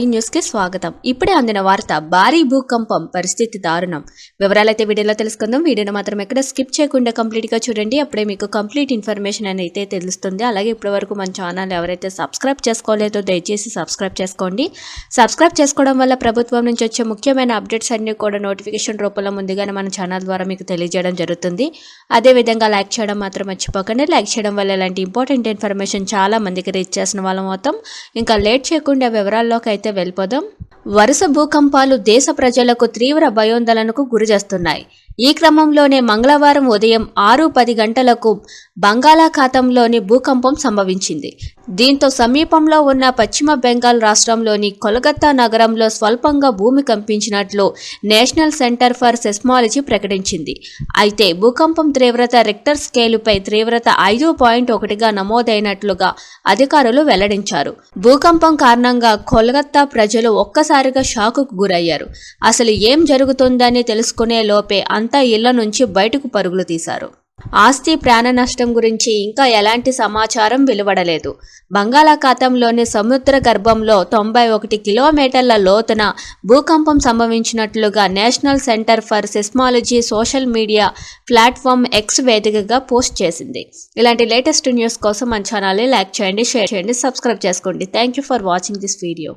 ఈ న్యూస్కి స్వాగతం. ఇప్పుడే అందిన వార్త భారీ భూకంపం పరిస్థితి దారుణం. వివరాలైతే వీడియోలో తెలుసుకుందాం. వీడియోను మాత్రం ఎక్కడ స్కిప్ చేయకుండా కంప్లీట్గా చూడండి. అప్పుడే మీకు కంప్లీట్ ఇన్ఫర్మేషన్ అని అయితే తెలుస్తుంది. అలాగే ఇప్పటి వరకు మన ఛానల్ ఎవరైతే సబ్స్క్రైబ్ చేసుకోలేదో దయచేసి సబ్స్క్రైబ్ చేసుకోండి. సబ్స్క్రైబ్ చేసుకోవడం వల్ల ప్రభుత్వం నుంచి వచ్చే ముఖ్యమైన అప్డేట్స్ అన్ని కూడా నోటిఫికేషన్ రూపంలో ముందుగానే మన ఛానల్ ద్వారా మీకు తెలియజేయడం జరుగుతుంది. అదే విధంగా లైక్ చేయడం మాత్రం మర్చిపోకండి. లైక్ చేయడం వల్ల ఇలాంటి ఇంపార్టెంట్ ఇన్ఫర్మేషన్ చాలా మందికి రీచ్ చేసిన వాళ్ళం మొత్తం ఇంకా లేట్ చేయకుండా వివరాల్లోకి అయితే వెళ్ళిపోదాం వరుస భూకంపాలు దేశ ప్రజలకు తీవ్ర భయోందోళనకు గురిచేస్తున్నాయి ఈ క్రమంలోనే మంగళవారం ఉదయం ఆరు పది గంటలకు బంగాళాఖాతంలోని భూకంపం సంభవించింది. దీంతో సమీపంలో ఉన్న పశ్చిమ బెంగాల్ రాష్ట్రంలోని కొలకత్తా నగరంలో స్వల్పంగా భూమి కంపించినట్లు నేషనల్ సెంటర్ ఫర్ సెస్మాలజీ ప్రకటించింది. అయితే భూకంపం తీవ్రత రెక్టర్ స్కేలుపై తీవ్రత ఐదు పాయింట్ ఒకటిగా నమోదైనట్లుగా అధికారులు వెల్లడించారు. భూకంపం కారణంగా కొలకత్తా ప్రజలు ఒక్కసారిగా షాకుకు గురయ్యారు. అసలు ఏం జరుగుతుందని తెలుసుకునే లోపే అంతా ఇళ్ళ నుంచి బయటకు పరుగులు తీశారు. ఆస్తి ప్రాణ నష్టం గురించి ఇంకా ఎలాంటి సమాచారం వెలువడలేదు. బంగాళాఖాతంలోని సముద్ర గర్భంలో తొంభై ఒకటి కిలోమీటర్ల లోతున భూకంపం సంభవించినట్లుగా National Centre for Seismology social media platform X వేదికగా పోస్ట్ చేసింది. ఇలాంటి లేటెస్ట్ న్యూస్ కోసం మన ఛానల్ని లైక్ చేయండి షేర్ చేయండి సబ్స్క్రైబ్ చేసుకోండి. Thank you for watching this video.